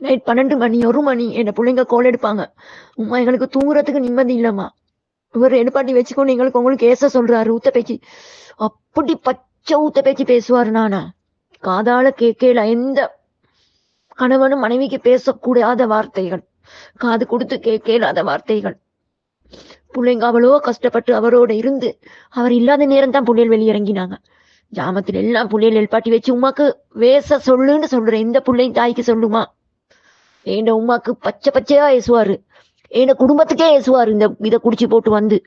Night பன்னெண்டு மணி ஒரு மணி என்ன பிள்ளைங்க கோல் எடுப்பாங்க. உமா எங்களுக்கு தூங்குறதுக்கு நிம்மதி இல்லம்மா. இவர் எடுப்பாட்டி வச்சுக்கொண்டு எங்களுக்கு உங்களுக்கு ஏச சொல்றாரு ஊத்த பேச்சு அப்படி பச்சை ஊத்த பேச்சு பேசுவாரு நானா. காதால கேட்கல எந்த கணவனும் மனைவிக்கு பேசக்கூடாத வார்த்தைகள். காது கொடுத்து கேட்கலாத வார்த்தைகள். பிள்ளைங்க அவ்வளோ கஷ்டப்பட்டு அவரோட இருந்து அவர் இல்லாத நேரம் தான் புள்ளைகள் வெளியிறங்கினாங்க. ஜாமத்தில் எல்லாம் புள்ளைகள் எழுப்பாட்டி வச்சு உமாக்கு வேச சொல்லுன்னு சொல்றேன். எந்த பிள்ளையும் தாய்க்கு சொல்லுமா? ஏண்ட உமாக்கு பச்சை பச்சையா ஏசுவாரு. என் குடும்பத்துக்கே ஏசுவாரு இந்த இதை குடிச்சு போட்டு வந்து.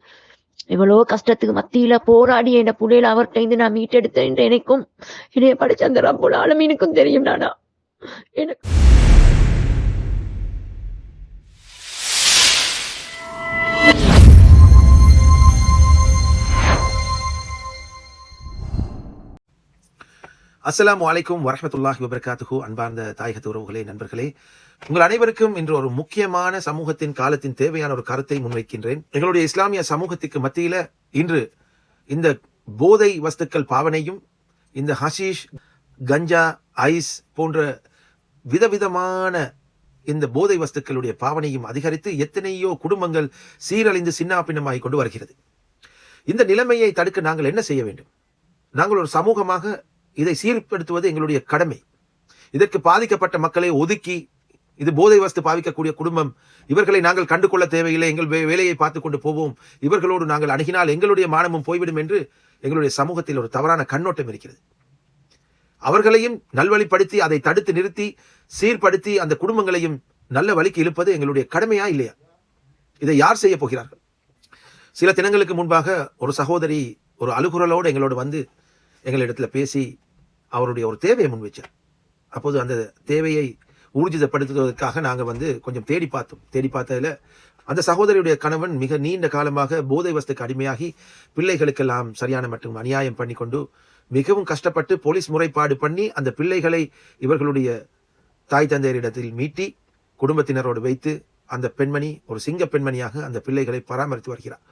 இவ்வளோ கஷ்டத்துக்கு மத்தியில போராடி என் புள்ளையில அவர்கிட்ட இருந்து நான் மீட்டெடுத்தேன் என்று எனக்கும் என்னைய படிச்ச அந்த ரப்புல ஆளுமீனுக்கும் தெரியும் நானா. எனக்கு அஸ்லாம் அலைக்கும் வரமத்துல்லாஹி வபரகாத்துஹு. அன்பார்ந்த தாயகத்து உறவுகளே நண்பர்களே உங்கள் அனைவருக்கும் இன்று ஒரு முக்கியமான சமூகத்தின் காலத்தின் தேவையான ஒரு கருத்தை முன்வைக்கின்றேன். எங்களுடைய இஸ்லாமிய சமூகத்துக்கு மத்தியில இன்று இந்த போதை வஸ்துக்கள் பாவனையும் இந்த ஹஷீஷ் கஞ்சா ஐஸ் போன்ற விதவிதமான இந்த போதை வஸ்துக்களுடைய பாவனையும் அதிகரித்து எத்தனையோ குடும்பங்கள் சீரழிந்து சின்னாபின்னமாகி கொண்டு வருகிறது. இந்த நிலைமையை தடுக்க நாங்கள் என்ன செய்ய வேண்டும்? நாங்கள் ஒரு சமூகமாக இதை சீர்படுத்துவது எங்களுடைய கடமை. இதற்கு பாதிக்கப்பட்ட மக்களை ஒதுக்கி இது போதை வஸ்து பாவிக்கக்கூடிய குடும்பம் இவர்களை நாங்கள் கண்டுகொள்ள தேவையில்லை எங்கள் வேலையை பார்த்து கொண்டு போவோம் இவர்களோடு நாங்கள் அணுகினால் எங்களுடைய மானமும் போய்விடும் என்று எங்களுடைய சமூகத்தில் ஒரு தவறான கண்ணோட்டம் இருக்கிறது. அவர்களையும் நல்வழிப்படுத்தி அதை தடுத்து நிறுத்தி சீர்படுத்தி அந்த குடும்பங்களையும் நல்ல வழிக்கு இழுப்பது எங்களுடைய கடமையா இல்லையா? இதை யார் செய்ய போகிறார்கள்? சில தினங்களுக்கு முன்பாக ஒரு சகோதரி ஒரு அழுகுரலோடு எங்களோடு வந்து எங்களிடத்துல பேசி அவருடைய ஒரு தேவையை முன் வச்சார். அப்போது அந்த தேவையை ஊர்ஜிதப்படுத்துவதற்காக நாங்கள் வந்து கொஞ்சம் தேடி பார்த்தோம். தேடி பார்த்ததில் அந்த சகோதரியுடைய கணவன் மிக நீண்ட காலமாக போதை வஸ்துக்கு அடிமையாகி பிள்ளைகளுக்கெல்லாம் சரியான மற்றும் அநியாயம் பண்ணி கொண்டு மிகவும் கஷ்டப்பட்டு போலீஸ் முறைப்பாடு பண்ணி அந்த பிள்ளைகளை இவர்களுடைய தாய் தந்தையரிடத்தில் மீட்டி குடும்பத்தினரோடு வைத்து அந்த பெண்மணி ஒரு சிங்க பெண்மணியாக அந்த பிள்ளைகளை பராமரித்து வருகிறார்.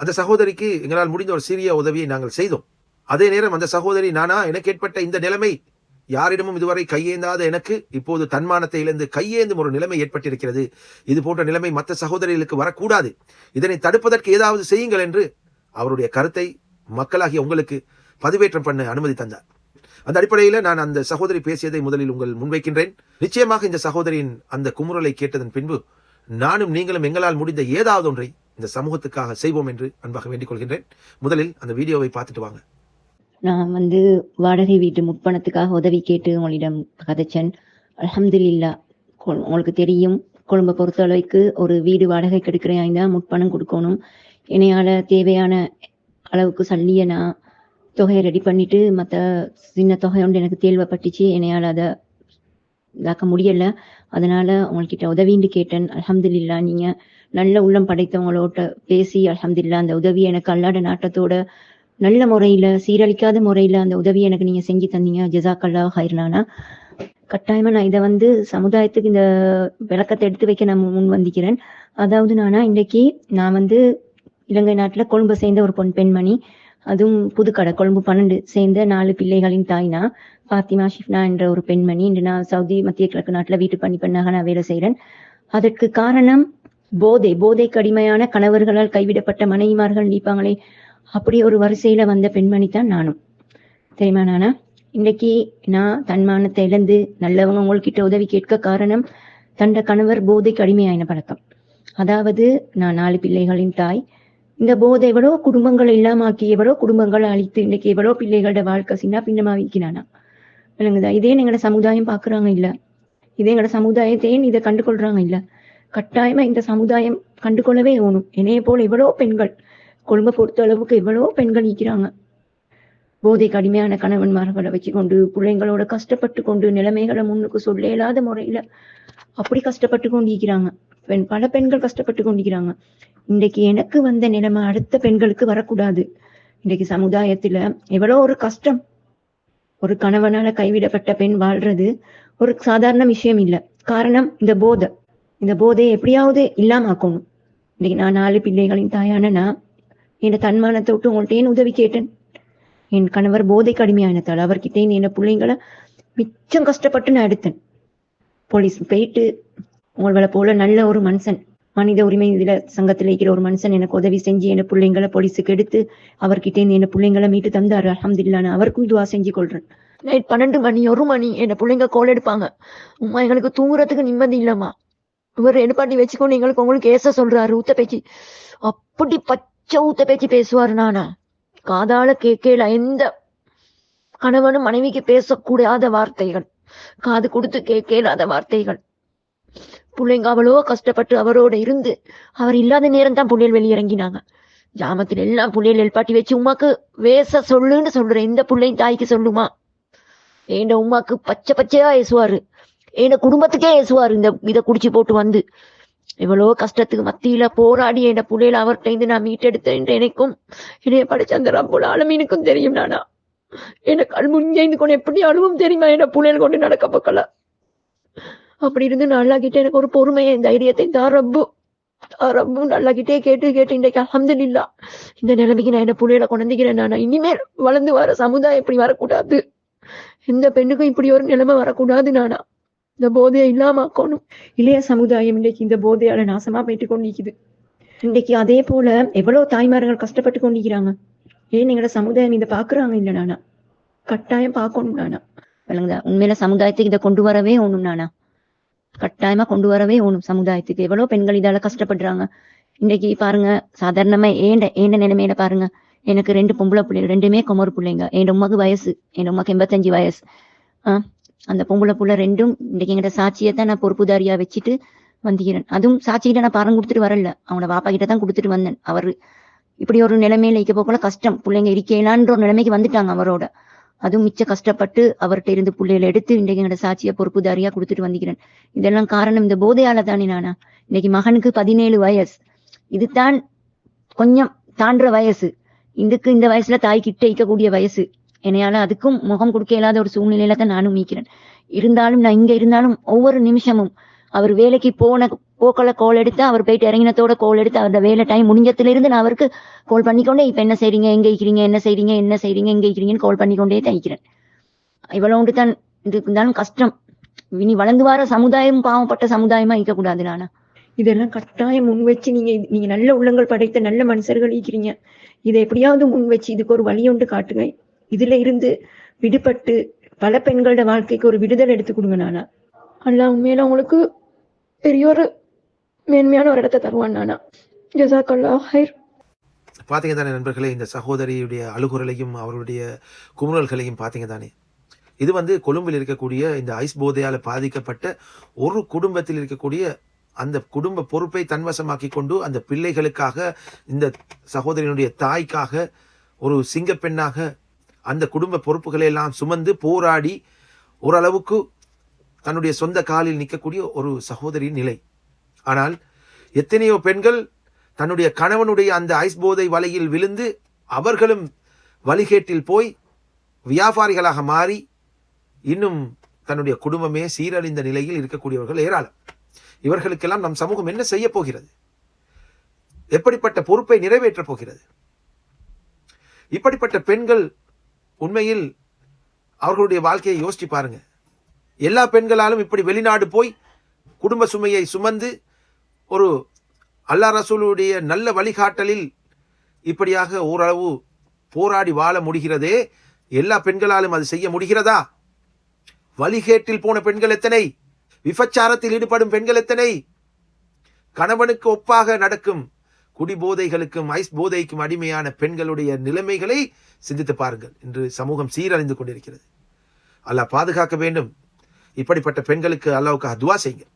அந்த சகோதரிக்கு எங்களால் முடிந்த ஒரு சிறிய உதவியை நாங்கள் செய்தோம். அதே நேரம் அந்த சகோதரி நானா எனக்கு ஏற்பட்ட இந்த நிலைமை யாரிடமும் இதுவரை கையேந்தாத எனக்கு இப்போது தன்மானத்தை இழந்து கையேந்தும் ஒரு நிலைமை ஏற்பட்டிருக்கிறது. இது போன்ற நிலைமை மற்ற சகோதரிகளுக்கு வரக்கூடாது. இதனை தடுப்பதற்கு ஏதாவது செய்யுங்கள் என்று அவருடைய கருத்தை மக்களாகிய உங்களுக்கு பதிவேற்றம் பண்ண அனுமதி தந்தார். அந்த அடிப்படையில் நான் அந்த சகோதரி பேசியதை முதலில் உங்கள் முன்வைக்கின்றேன். நிச்சயமாக இந்த சகோதரியின் அந்த குமுறலை கேட்டதன் பின்பு நானும் நீங்களும் எங்களால் முடிந்த ஏதாவது ஒன்றை இந்த சமூகத்துக்காக செய்வோம் என்று அன்பாக வேண்டிக் கொள்கின்றேன். முதலில் அந்த வீடியோவை பார்த்துட்டு வாங்க. நான் வந்து வாடகை வீட்டு முற்பணத்துக்காக உதவி கேட்டு உங்களிடம் கதைச்சேன். அலமதுல்லா கொ- உங்களுக்கு தெரியும் கொழும்பை பொறுத்த அளவுக்கு ஒரு வீடு வாடகை கெடுக்கிறேன் தான் முற்பணம் கொடுக்கணும். என்னையால் தேவையான அளவுக்கு சல்லியை நான் தொகையை ரெடி பண்ணிட்டு மற்ற சின்ன தொகை ஒன்று எனக்கு தேவைப்பட்டுச்சு என்னையால் அதை இதாக்க முடியல. அதனால உங்கள்கிட்ட உதவின்னு கேட்டேன். அலமதுல்லா நீங்க நல்ல உள்ளம் படைத்தவங்களோட பேசி அலமதுல்லா அந்த உதவி எனக்கு அல்லாட நாட்டத்தோட நல்ல முறையில சீரழிக்காத முறையில அந்த உதவி எனக்கு நீங்க செஞ்சு தந்தீங்க. ஜெசாக்கல்லா ஹைர்லானா. கட்டாயமா நான் இதை வந்து சமுதாயத்துக்கு இந்த விளக்கத்தை எடுத்து வைக்க நான் முன் வந்திக்கிறேன். அதாவது நானா இன்னைக்கு நான் வந்து இலங்கை நாட்டுல கொழும்பு சேர்ந்த ஒரு பொன் பெண்மணி. அதுவும் புதுக்கடை கொழும்பு பன்னெண்டு சேர்ந்த நாலு பிள்ளைகளின் தாய்னா பாத்திமா ஷிஃப்னா என்ற ஒரு பெண்மணி. இன்று நான் சவுதி மத்திய கிழக்கு நாட்டுல வீட்டு பணி பெண்ணாக நான் வேலை செய்கிறேன் அதற்கு காரணம் போதை. போதைக்கு அடிமையான கணவர்களால் கைவிடப்பட்ட மனைவிமார்கள் நீப்பாங்களே அப்படி ஒரு வரிசையில வந்த பெண்மணி தான் நானும். தெரியுமா நானா? இன்னைக்கு நான் தன்மானத்தை இழந்து நல்லவங்க உங்கள்கிட்ட உதவி கேட்க காரணம் தண்ட கணவர் போதைக்கு அடிமையாயின பழக்கம். அதாவது நான் நாலு பிள்ளைகளின் தாய். இந்த போதை எவ்வளோ குடும்பங்கள் இல்லாமாக்கி எவ்வளோ குடும்பங்களை அழித்து இன்னைக்கு எவ்வளோ பிள்ளைகளோட வாழ்க்கை சின்ன பின்னமா வைக்கிறானா விளங்குதா? இதே எங்களோட சமுதாயம் பாக்குறாங்க இல்ல? இதே எங்களோட சமுதாயத்தையும் இதை கண்டுகொள்றாங்க இல்ல? கட்டாயமா இந்த சமுதாயம் கண்டுகொள்ளவே ஓணும் என்னைய போல எவ்வளோ பெண்கள் கொழும்பை பொறுத்த அளவுக்கு எவ்வளவோ பெண்கள் நிற்கிறாங்க போதை கடுமையான கணவன்மார்களை வச்சுக்கொண்டு பிள்ளைங்களோட கஷ்டப்பட்டு கொண்டு நிலைமைகளை முன்னுக்கு சொல்ல இயலாத முறையில அப்படி கஷ்டப்பட்டு கொண்டிருக்கிறாங்க. பெண் பல பெண்கள் கஷ்டப்பட்டு கொண்டிருக்கிறாங்க. இன்றைக்கு எனக்கு வந்த நிலைமை அடுத்த பெண்களுக்கு வரக்கூடாது. இன்றைக்கு சமுதாயத்துல எவ்வளோ ஒரு கஷ்டம். ஒரு கணவனால கைவிடப்பட்ட பெண் வாழ்றது ஒரு சாதாரண விஷயம் இல்லை. காரணம் இந்த போதை. இந்த போதையை எப்படியாவது இல்லாமக்கணும் இன்னைக்கு நான் நாலு பிள்ளைகளின் தாயான நான் என் தன்மானத்தை விட்டு உங்கள்கிட்ட ஏன் உதவி கேட்டேன். என் கணவர் போதை கடுமையானதால் அவர்கிட்ட என் பிள்ளைங்களை மிச்சம் கஷ்டப்பட்டு நான் எடுத்தேன். போலீஸ் போயிட்டு உங்களை போல நல்ல ஒரு மனுஷன் மனித உரிமை இதுல சங்கத்தில் இருக்கிற ஒரு மனுஷன் எனக்கு உதவி செஞ்சு என் பிள்ளைங்களை போலீஸுக்கு எடுத்து அவர்கிட்ட இருந்து என் பிள்ளைங்களை மீட்டு தந்தாரு. அல்ஹம்துலில்லாஹ் அவருக்கும் துவா செஞ்சு கொள்றேன். நைட் பன்னெண்டு மணி ஒரு மணி என்ன பிள்ளைங்க கோல் எடுப்பாங்க. உமா எங்களுக்கு தூங்குறதுக்கு நிம்மதி இல்லம்மா. இவர் எடுப்பாட்டி வச்சுக்கொண்டு எங்களுக்கு உங்களுக்கு ஏச சொல்றாரு ஊத்த பேச்சு. அப்படி பச்சை ஊத்த பேச்சு பேசுவாரு நானா காதால கேட்கல எந்த கணவனும் மனைவிக்கு பேசக்கூடாத வார்த்தைகள். காது கொடுத்து கேட்கலாத வார்த்தைகள். பிள்ளைங்க அவ்வளோ கஷ்டப்பட்டு அவரோட இருந்து அவர் இல்லாத நேரம் தான் புள்ளைகள் வெளியிறங்கினாங்க. ஜாமத்தில் எல்லாம் புள்ளைகள் எழுப்பாட்டி வச்சு உமாக்கு வேச சொல்லுன்னு சொல்றேன். இந்த பிள்ளையும் தாய்க்கு சொல்லுமா? என் உமாக்கு பச்சை பச்சையா ஏசுவாரு? என் குடும்பத்துக்கே ஏசுவாரு? இந்த இதை குடிச்சு போட்டு வந்து இவ்வளோ கஷ்டத்துக்கு மத்தியில போராடி என் புள்ளையில அவர்கிட்ட இருந்து நான் மீட்டெடுத்தேன் எனக்கும் இணைய படிச்ச அந்த ரப்புல ஆலமீனுக்கும் தெரியும் நானா. எனக்கு கண் முன்கைந்து கொண்டு எப்படி அழுவும் தெரியுமா என்ன புள்ளையில கொண்டு நடக்க பக்கல அப்படி இருந்து நல்லா கிட்ட எனக்கு ஒரு பொறுமையை தைரியத்தை தான் ரப்பு. தான் நல்லா கிட்டே கேட்டு கேட்டு இன்றைக்கு அலமதுல்லா இந்த நிலைமைக்கு நான் என்ன புள்ளையில கொண்டிருக்கிறேன் நானா. இனிமேல் வளர்ந்து வர சமுதாயம் இப்படி வரக்கூடாது. எந்த பெண்ணுக்கும் இப்படி ஒரு நிலைமை வரக்கூடாது நானா. இந்த போதையை இல்லாமக்கணும். இளைய சமுதாயம் இன்னைக்கு இந்த போதையால நாசமா போயிட்டு கொண்டிருக்குது இன்னைக்கு அதே போல எவ்வளவு தாய்மார்கள் கஷ்டப்பட்டு கொண்டிருக்கிறாங்க ஏன் எங்களோட சமுதாயம் இதை பாக்குறாங்க இல்ல நானா? கட்டாயம் பார்க்கணும் நானா? உண்மையில சமுதாயத்துக்கு இதை கொண்டு வரவே ஒண்ணும் நானா? கட்டாயமா கொண்டு வரவே ஒண்ணும் சமுதாயத்துக்கு. எவ்வளவு பெண்கள் இதால கஷ்டப்படுறாங்க. இன்னைக்கு பாருங்க சாதாரணமா ஏண்ட ஏண்ட நிலைமையில பாருங்க. எனக்கு ரெண்டு பொம்பளை பிள்ளைங்க ரெண்டுமே குமர் பிள்ளைங்க. என் உமாக்கு வயசு என் உமாக்கு எண்பத்தஞ்சு வயசு. ஆஹ் அந்த பொம்பளை புள்ள ரெண்டும் இன்னைக்கு எங்கிட்ட சாட்சியை தான் நான் பொறுப்புதாரியா வச்சுட்டு வந்திக்கிறேன். அதுவும் சாட்சிகிட்ட நான் பணம் கொடுத்துட்டு வரல. அவனோட பாப்பா கிட்ட தான் கொடுத்துட்டு வந்தேன். அவர் இப்படி ஒரு நிலைமையில இருக்க போல கஷ்டம். பிள்ளைங்க இருக்கலான்ற ஒரு நிலைமைக்கு வந்துட்டாங்க அவரோட. அதுவும் மிச்ச கஷ்டப்பட்டு அவர்கிட்ட இருந்து பிள்ளைகளை எடுத்து இன்றைக்கு எங்களோட சாட்சியை பொறுப்புதாரியா கொடுத்துட்டு வந்திக்கிறேன். இதெல்லாம் காரணம் இந்த போதையால தானே நானா? இன்னைக்கு மகனுக்கு பதினேழு வயசு. இதுதான் கொஞ்சம் தாண்டுற வயசு. இதுக்கு இந்த வயசுல தாய் கிட்ட இருக்கக்கூடிய வயசு. என்னையால அதுக்கும் முகம் கொடுக்க இயலாத ஒரு சூழ்நிலையில தான் நானும் மீக்கிறேன் இருந்தாலும் நான் இங்க இருந்தாலும் ஒவ்வொரு நிமிஷமும் அவர் வேலைக்கு போன போக்கல கோல் எடுத்து அவர் போயிட்டு இறங்கினத்தோட கோல் எடுத்து அவரோட வேலை டைம் முடிஞ்சதுல இருந்து நான் அவருக்கு கோல் பண்ணிக்கொண்டே இப்ப என்ன செய்றீங்க? எங்க இருக்கிறீங்க? என்ன செய்றீங்க? என்ன செய்றீங்க? எங்க இருக்கிறீங்கன்னு கோல் பண்ணிக்கொண்டே தைக்கிறேன் இவ்வளவுண்டு தான் இது இருந்தாலும் கஷ்டம். இனி வளர்ந்து வர சமுதாயம் பாவப்பட்ட சமுதாயமா இருக்கக்கூடாது நானா. இதெல்லாம் கட்டாயம் முன் வச்சு நீங்க நீங்க நல்ல உள்ளங்கள் படைத்த நல்ல மனுஷர்கள் இருக்கிறீங்க. இதை எப்படியாவது முன் வச்சு இதுக்கு ஒரு வழி ஒன்று காட்டுங்க. இதுல இருந்து விடுபட்டு பல பெண்களோட வாழ்க்கைக்கு ஒரு விடுதலை எடுத்து கொடுங்க நானா. அல்லா உண்மையில உங்களுக்கு பெரிய ஒரு மேன்மையான ஒரு இடத்தை தருவான் நானா. ஜசாக்கல்லா ஹைர். பார்த்தீங்க தானே நண்பர்களே இந்த சகோதரியுடைய அழுகுரலையும் அவருடைய குமுறல்களையும் பார்த்தீங்க தானே இது வந்து கொழும்பில் இருக்கக்கூடிய இந்த ஐஸ் போதையால் பாதிக்கப்பட்ட ஒரு குடும்பத்தில் இருக்கக்கூடிய அந்த குடும்ப பொறுப்பை தன்வசமாக்கி கொண்டு அந்த பிள்ளைகளுக்காக இந்த சகோதரியினுடைய தாய்க்காக ஒரு சிங்கப்பெண்ணாக அந்த குடும்ப பொறுப்புகளை எல்லாம் சுமந்து போராடி ஓரளவுக்கு தன்னுடைய சொந்த காலில் நிற்கக்கூடிய ஒரு சகோதரியின் நிலை. ஆனால் எத்தனையோ பெண்கள் தன்னுடைய கணவனுடைய அந்த ஐஸ் போதை வலையில் விழுந்து அவர்களும் வழிகேட்டில் போய் வியாபாரிகளாக மாறி இன்னும் தன்னுடைய குடும்பமே சீரழிந்த நிலையில் இருக்கக்கூடியவர்கள் ஏராளம். இவர்களுக்கெல்லாம் நம் சமூகம் என்ன செய்ய போகிறது? எப்படிப்பட்ட பொறுப்பை நிறைவேற்றப் போகிறது? இப்படிப்பட்ட பெண்கள் உண்மையில் அவர்களுடைய வாழ்க்கையை யோசிச்சு பாருங்க. எல்லா பெண்களாலும் இப்படி வெளிநாடு போய் குடும்ப சுமையை சுமந்து ஒரு அல்லா ரசூலுடைய நல்ல வழிகாட்டலில் இப்படியாக ஓரளவு போராடி வாழ முடிகிறதே எல்லா பெண்களாலும் அது செய்ய முடிகிறதா? வழிகேட்டில் போன பெண்கள் எத்தனை? விபச்சாரத்தில் ஈடுபடும் பெண்கள் எத்தனை? கணவனுக்கு ஒப்பாக நடக்கும் குடிபோதைகளுக்கும் ஐஸ் போதைக்கும் அடிமையான பெண்களுடைய நிலைமைகளை சிந்தித்து பாருங்கள். இன்று சமூகம் சீரழிந்து கொண்டிருக்கிறது. அல்லாஹ் பாதுகாக்க வேண்டும். இப்படிப்பட்ட பெண்களுக்கு அல்லாவுக்காக துவா செய்யுங்க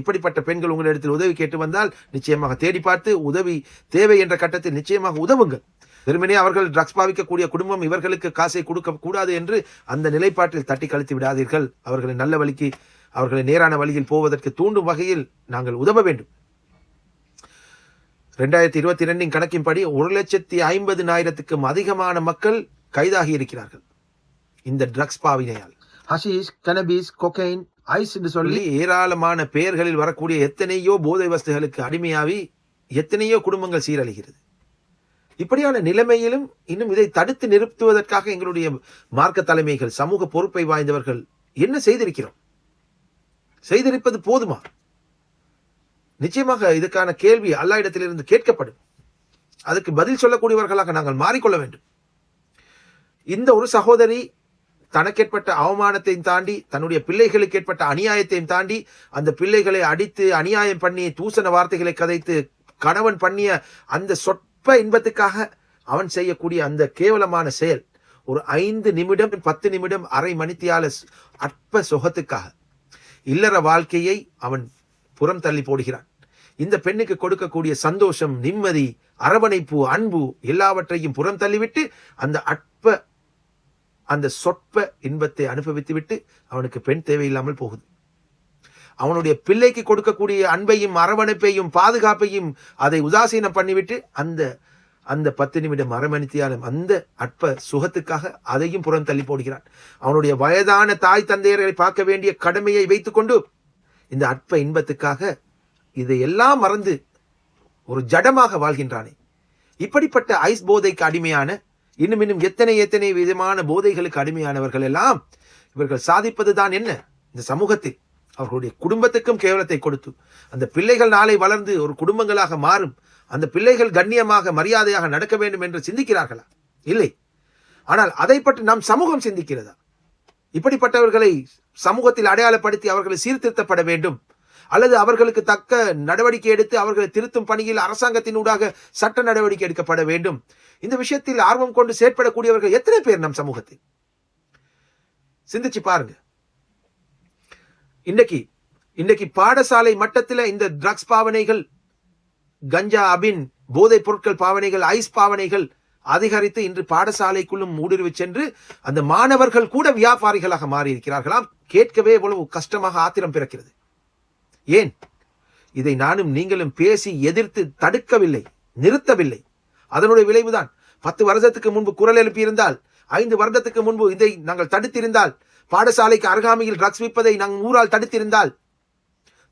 இப்படிப்பட்ட பெண்கள் உங்களிடத்தில் உதவி கேட்டு வந்தால் நிச்சயமாக தேடி பார்த்து உதவி தேவை என்ற கட்டத்தில் நிச்சயமாக உதவுங்கள். வெறுமனே அவர்கள் ட்ரக்ஸ் பாவிக்கக்கூடிய குடும்பம் இவர்களுக்கு காசை கொடுக்க கூடாது என்று அந்த நிலைப்பாட்டில் தட்டி கழித்து விடாதீர்கள். அவர்களை நல்ல வழிக்கு அவர்களை நேரான வழியில் போவதற்கு தூண்டும் வகையில் நாங்கள் உதவ வேண்டும். ரெண்டாயிரத்தி இருபத்தி ரெண்டின் கணக்கின்படி ஒரு லட்சத்தி ஐம்பதினாயிரத்துக்கும் அதிகமான மக்கள் கைதாகி இருக்கிறார்கள் இந்த ட்ரக்ஸ் பாவினையால். ஹஷீஷ் கனபீஸ் கொக்கைன் ஐஸ் என்று சொல்லி ஏராளமான பெயர்களில் வரக்கூடிய எத்தனையோ போதை வஸ்துகளுக்கு அடிமையாவி எத்தனையோ குடும்பங்கள் சீரழிகிறது. இப்படியான நிலைமையிலும் இன்னும் இதை தடுத்து நிறுத்துவதற்காக எங்களுடைய மார்க்க தலைமைகள் சமூக பொறுப்பை வாய்ந்தவர்கள் என்ன செய்திருக்கிறோம்? செய்திருப்பது போதுமா? நிச்சயமாக இதுக்கான கேள்வி அல்லா இடத்திலிருந்து கேட்கப்படும். அதுக்கு பதில் சொல்லக்கூடியவர்களாக நாங்கள் மாறிக்கொள்ள வேண்டும். இந்த ஒரு சகோதரி தனக்கேற்பட்ட அவமானத்தையும் தாண்டி தன்னுடைய பிள்ளைகளுக்கு ஏற்பட்ட அநியாயத்தையும் தாண்டி அந்த பிள்ளைகளை அடித்து அநியாயம் பண்ணி தூசண வார்த்தைகளை கதைத்து கணவன் பண்ணிய அந்த சொற்ப இன்பத்துக்காக அவன் செய்யக்கூடிய அந்த கேவலமான செயல் ஒரு ஐந்து நிமிடம் பத்து நிமிடம் அரை மணித்தியால அற்ப சுகத்துக்காக இல்லற வாழ்க்கையை அவன் புறம் தள்ளி போடுகிறான். இந்த பெண்ணுக்கு கொடுக்கக்கூடிய சந்தோஷம் நிம்மதி அரவணைப்பு அன்பு எல்லாவற்றையும் புறம் தள்ளிவிட்டு அந்த அற்ப அந்த சொற்ப இன்பத்தை அனுபவித்துவிட்டு அவனுக்கு பெண் தேவையில்லாமல் போகுது. அவனுடைய பிள்ளைக்கு கொடுக்கக்கூடிய அன்பையும் அரவணைப்பையும் பாதுகாப்பையும் அதை உதாசீனம் பண்ணிவிட்டு அந்த அந்த பத்து நிமிடம் அரமணித்தியாலும் அந்த அற்ப சுகத்துக்காக அதையும் புறம் தள்ளி போடுகிறான். அவனுடைய வயதான தாய் தந்தையர்களை பார்க்க வேண்டிய கடமையை வைத்துக்கொண்டு இந்த அற்ப இன்பத்துக்காக இதையெல்லாம் மறந்து ஒரு ஜடமாக வாழ்கின்றானே. இப்படிப்பட்ட ஐஸ் போதைக்கு அடிமையான இன்னும் இன்னும் எத்தனை எத்தனை விதமான போதைகளுக்கு அடிமையானவர்கள் எல்லாம் இவர்கள் சாதிப்பதுதான் என்ன? இந்த சமூகத்தில் அவர்களுடைய குடும்பத்துக்கும் கேவலத்தை கொடுத்து அந்த பிள்ளைகள் நாளை வளர்ந்து ஒரு குடும்பங்களாக மாறும் அந்த பிள்ளைகள் கண்ணியமாக மரியாதையாக நடக்க வேண்டும் என்று சிந்திக்கிறார்களா? இல்லை. ஆனால் அதை பற்றி நம் சமூகம் சிந்திக்கிறதா? இப்படிப்பட்டவர்களை சமூகத்தில் அடையாளப்படுத்தி அவர்களை சீர்திருத்தப்பட வேண்டும். அல்லது அவர்களுக்கு தக்க நடவடிக்கை எடுத்து அவர்களை திருத்தும் பணியில் அரசாங்கத்தினூடாக சட்ட நடவடிக்கை எடுக்கப்பட வேண்டும். இந்த விஷயத்தில் ஆர்வம் கொண்டு செயற்படக்கூடியவர்கள் எத்தனை பேர் நம் சமூகத்தில்? சிந்திச்சு பாருங்க. இன்னைக்கு இன்னைக்கு பாடசாலை மட்டத்தில் இந்த ட்ரக்ஸ் பாவனைகள் கஞ்சா அபின் போதைப் பொருட்கள் பாவனைகள் ஐஸ் பாவனைகள் அதிகரித்து இன்று பாடசாலைக்குள்ளும் ஊடுருவி சென்று அந்த மாணவர்கள் கூட வியாபாரிகளாக மாறி இருக்கிறார்களாம் கேட்கவே இவ்வளவு கஷ்டமாக ஆத்திரம் பிறக்கிறது. ஏன்? இதை நானும் நீங்களும் பேசி எதிர்த்து தடுக்கவில்லை நிறுத்தவில்லை. அதனுடைய விளைவுதான் பத்து வருடத்துக்கு முன்பு குரல் எழுப்பியிருந்தால் ஐந்து வருடத்துக்கு முன்பு இதை நாங்கள் தடுத்திருந்தால் பாடசாலைக்கு அருகாமையில் ட்ரக்ஸ் விற்பதை நாங்கள் ஊரால் தடுத்திருந்தால்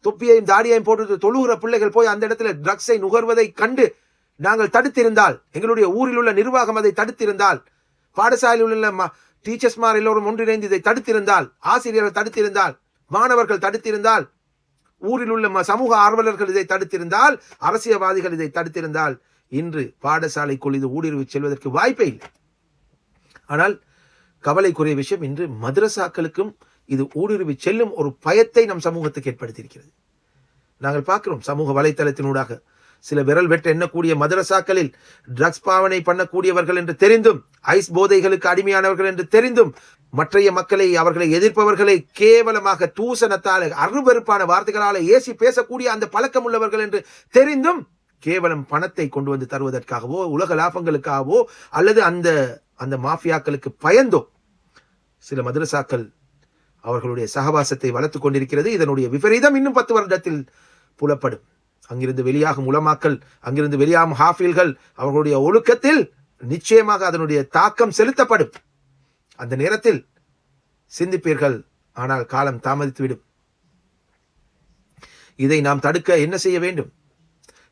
தொப்பியையும் தாடியையும் போட்டு தொழுகிற பிள்ளைகள் போய் அந்த இடத்துல ட்ரக்ஸை நுகர்வதை கண்டு நாங்கள் தடுத்திருந்தால் எங்களுடைய ஊரில் உள்ள நிர்வாகம் அதை தடுத்திருந்தால் பாடசாலையில் உள்ள டீச்சர்ஸ்மார் எல்லோரும் ஒன்றிணைந்து இதை தடுத்திருந்தால் ஆசிரியர்கள் தடுத்திருந்தால் மாணவர்கள் தடுத்திருந்தால் ஊரில் உள்ள ம- சமூக ஆர்வலர்கள் இதை தடுத்திருந்தால் அரசியல்வாதிகள் இதை தடுத்திருந்தால் இன்று பாடசாலைக்குள் இது ஊடுருவி செல்வதற்கு வாய்ப்பே இல்லை. ஆனால் கவலைக்குரிய விஷயம் இன்று மதரசாக்களுக்கும் இது ஊடுருவி செல்லும் ஒரு பயத்தை நம் சமூகத்துக்கு ஏற்படுத்தியிருக்கிறது. நாங்கள் பார்க்கிறோம் சமூக வலைத்தளத்தினூடாக சில விரல் வெட்ட எண்ணக்கூடிய மதரசாக்களில் ட்ரக்ஸ் பாவனை பண்ணக்கூடியவர்கள் என்று தெரிந்தும் ஐஸ் போதைகளுக்கு அடிமையானவர்கள் என்று தெரிந்தும் மற்றைய மக்களை அவர்களை எதிர்ப்பவர்களை கேவலமாக தூசணத்தால் அருவருப்பான வார்த்தைகளால் ஏசி பேசக்கூடிய அந்த பழக்கம் உள்ளவர்கள் என்று தெரிந்தும் கேவலம் பணத்தை கொண்டு வந்து தருவதற்காகவோ உலக லாபங்களுக்காகவோ அல்லது அந்த அந்த மாஃபியாக்களுக்கு பயந்தோ சில மதரசாக்கள் அவர்களுடைய சகவாசத்தை வளர்த்துக் கொண்டிருக்கிறது. இதனுடைய விபரீதம் இன்னும் பத்து வருடத்தில் புலப்படும். அங்கிருந்து வெளியாகும் உலமாக்கள் அங்கிருந்து வெளியாகும் ஹாஃபில்கள் அவர்களுடைய ஒழுக்கத்தில் நிச்சயமாக அதனுடைய தாக்கம் செலுத்தப்படும். அந்த நேரத்தில் சிந்திப்பீர்கள் ஆனால் காலம் தாமதித்துவிடும். இதை நாம் தடுக்க என்ன செய்ய வேண்டும்?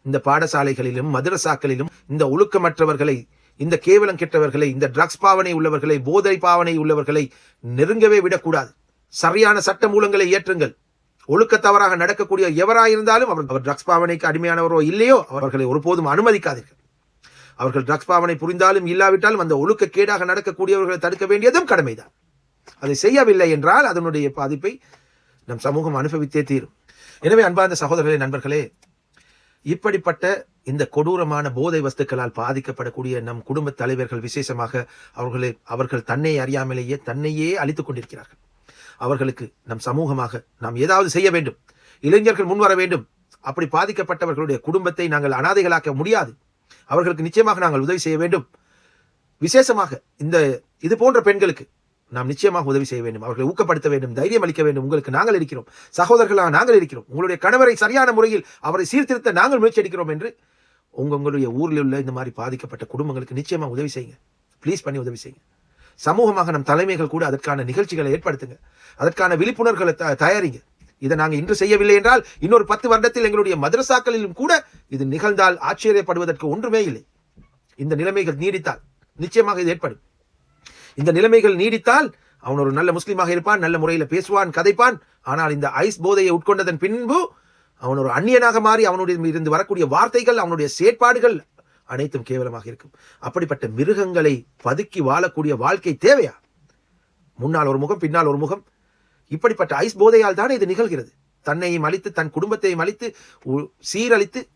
இந்த பாடசாலைகளிலும் மதரசாக்களிலும் இந்த ஒழுக்கமற்றவர்களை இந்த கேவலம் கெட்டவர்களை இந்த ட்ரக்ஸ் பாவனை உள்ளவர்களை போதை பாவனை உள்ளவர்களை நெருங்கவே விடக்கூடாது. சரியான சட்ட மூலங்களை இயற்றுங்கள். ஒழுக்க தவறாக நடக்கக்கூடிய எவராயிருந்தாலும் அவர் அவர் ட்ரக்ஸ் பாவனைக்கு அடிமையானவரோ இல்லையோ அவர்களை ஒருபோதும் அனுமதிக்காதீர்கள். அவர்கள் ட்ரக்ஸ் பாவனை புரிந்தாலும் இல்லாவிட்டாலும் அந்த ஒழுக்க கேடாக நடக்கக்கூடியவர்களை தடுக்க வேண்டியதும் கடமைதான். அதை செய்யவில்லை என்றால் அதனுடைய பாதிப்பை நம் சமூகம் அனுபவித்தே தீரும். எனவே அன்பார்ந்த சகோதரர்களே நண்பர்களே இப்படிப்பட்ட இந்த கொடூரமான போதை வஸ்துக்களால் பாதிக்கப்படக்கூடிய நம் குடும்ப தலைவர்கள் விசேஷமாக அவர்களை அவர்கள் தன்னை அறியாமலேயே தன்னையே அழித்துக் கொண்டிருக்கிறார்கள். அவர்களுக்கு நம் சமூகமாக நாம் ஏதாவது செய்ய வேண்டும். இளைஞர்கள் முன்வர வேண்டும். அப்படி பாதிக்கப்பட்டவர்களுடைய குடும்பத்தை நாங்கள் அனாதைகளாக்க முடியாது. அவர்களுக்கு நிச்சயமாக நாங்கள் உதவி செய்ய வேண்டும். விசேஷமாக இந்த இது போன்ற பெண்களுக்கு நாம் நிச்சயமாக உதவி செய்ய வேண்டும். அவர்களை ஊக்கப்படுத்த வேண்டும். தைரியம் அளிக்க வேண்டும். உங்களுக்கு நாங்கள் இருக்கிறோம். சகோதரர்களாக நாங்கள் இருக்கிறோம். உங்களுடைய கணவரை சரியான முறையில் அவரை சீர்திருத்த நாங்கள் முயற்சி எடுக்கிறோம் என்று உங்களுடைய ஊரில் உள்ள இந்த மாதிரி பாதிக்கப்பட்ட குடும்பங்களுக்கு நிச்சயமாக உதவி செய்யுங்க. ப்ளீஸ் பண்ணி உதவி செய்யுங்க. சமூகமாக நம் தலைமைகள் கூட அதற்கான நிகழ்ச்சிகளை ஏற்படுத்துங்க. அதற்கான விழிப்புணர்வுகளை த- தயாரிங்க. இதை நாங்கள் இன்று செய்யவில்லை என்றால் இன்னொரு பத்து வருடத்தில் எங்களுடைய மதரசாக்களிலும் கூட இது நிகழ்ந்தால் ஆச்சரியப்படுவதற்கு ஒன்றுமே இல்லை. இந்த நிலைமைகள் நீடித்தால் நிச்சயமாக இது ஏற்படும். இந்த நிலைமைகள் நீடித்தால் அவன் ஒரு நல்ல முஸ்லீமாக இருப்பான் நல்ல முறையில் பேசுவான் கதைப்பான். ஆனால் இந்த ஐஸ் போதையை உட்கொண்டதன் பின்பு அவன் ஒரு அந்நியனாக மாறி அவனுடைய இருந்து வரக்கூடிய வார்த்தைகள் அவனுடைய செயற்பாடுகள் அனைத்தும் கேவலமாக இருக்கும். அப்படிப்பட்ட மிருகங்களை பதுக்கி வாழக்கூடிய வாழ்க்கை தேவையா? முன்னால் ஒரு முகம் பின்னால் ஒரு முகம். இப்படிப்பட்ட ஐஸ் போதையால் தானே இது நிகழ்கிறது. தன்னையும் அழித்து தன் குடும்பத்தையும் அழித்து உ- சீரழித்து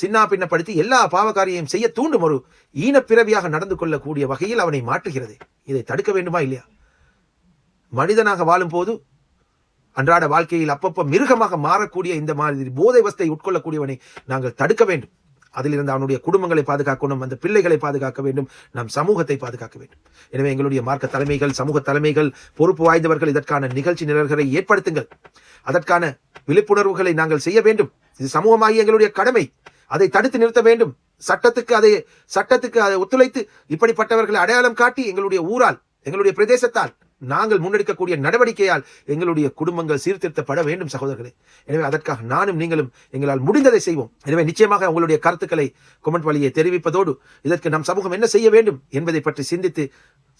சின்னா பின்னப்படுத்தி எல்லா பாவகாரியையும் செய்ய தூண்டும் ஒரு ஈனப்பிறவியாக நடந்து கொள்ளக்கூடிய வகையில் அவனை மாற்றுகிறது. இதை தடுக்க வேண்டுமா இல்லையா? மனிதனாக வாழும் போது அன்றாட வாழ்க்கையில் அப்பப்போ மிருகமாக மாறக்கூடிய இந்த மாதிரி போதை வஸ்தை உட்கொள்ளக்கூடியவனை நாங்கள் தடுக்க வேண்டும். அதிலிருந்து அவனுடைய குடும்பங்களை பாதுகாக்கணும் அந்த பிள்ளைகளை பாதுகாக்க வேண்டும் நம் சமூகத்தை பாதுகாக்க வேண்டும். எனவே எங்களுடைய மார்க்க தலைமைகள் சமூக தலைமைகள் பொறுப்பு வாய்ந்தவர்கள் இதற்கான நிகழ்ச்சி நிரல்களை ஏற்படுத்துங்கள். அதற்கான விழிப்புணர்வுகளை நாங்கள் செய்ய வேண்டும். இது சமூகமாகி எங்களுடைய கடமை. அதை தடுத்து நிறுத்த வேண்டும். சட்டத்துக்கு அதை சட்டத்துக்கு அதை ஒத்துழைத்து இப்படிப்பட்டவர்களை அடையாளம் காட்டி எங்களுடைய ஊரால் எங்களுடைய பிரதேசத்தால் நாங்கள் முன்னெடுக்கக்கூடிய நடவடிக்கையால் எங்களுடைய குடும்பங்கள் சீர்திருத்தப்பட வேண்டும் சகோதரர்களே. எனவே அதற்காக நானும் நீங்களும் எங்களால் முடிந்ததை செய்வோம். எனவே நிச்சயமாக உங்களுடைய கருத்துக்களை கொமெண்ட் வழியை தெரிவிப்பதோடு இதற்கு நம் சமூகம் என்ன செய்ய வேண்டும் என்பதை பற்றி சிந்தித்து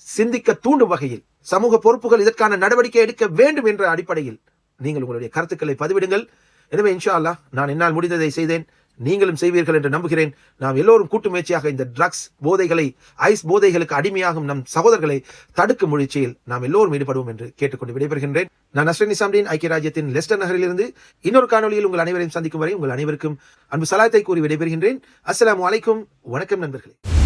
சிந்திக்க தூண்டும் வகையில் சமூக பொறுப்புகள் இதற்கான நடவடிக்கை எடுக்க வேண்டும் என்ற அடிப்படையில் நீங்கள் உங்களுடைய கருத்துக்களை பதிவிடுங்கள். எனவே இன்ஷா அல்லாஹ் நான் என்னால் முடிந்ததை செய்தேன். நீங்களும் செய்வீர்கள் என்று நம்புகிறேன். நாம் எல்லோரும் கூட்டு முயற்சியாக இந்த ட்ரக்ஸ் போதைகளை ஐஸ் போதைகளுக்கு அடிமையாகும் நம் சகோதரர்களை தடுக்கும் முயற்சியில் நாம் எல்லோரும் ஈடுபடுவோம் என்று கேட்டுக்கொண்டு விடைபெறுகின்றேன். நான் அஸ்வினி சாம்டின் ஐக்கிய ராஜ்யத்தின் லெஸ்டர் நகரிலிருந்து இன்னொரு காணொலியில் உங்கள் அனைவரையும் சந்திக்கும் வரை உங்கள் அனைவருக்கும் அன்பு சலாத்தை கூறி விடைபெறுகின்றேன். அஸ்ஸலாமு அலைக்கும். வணக்கம் நண்பர்களே.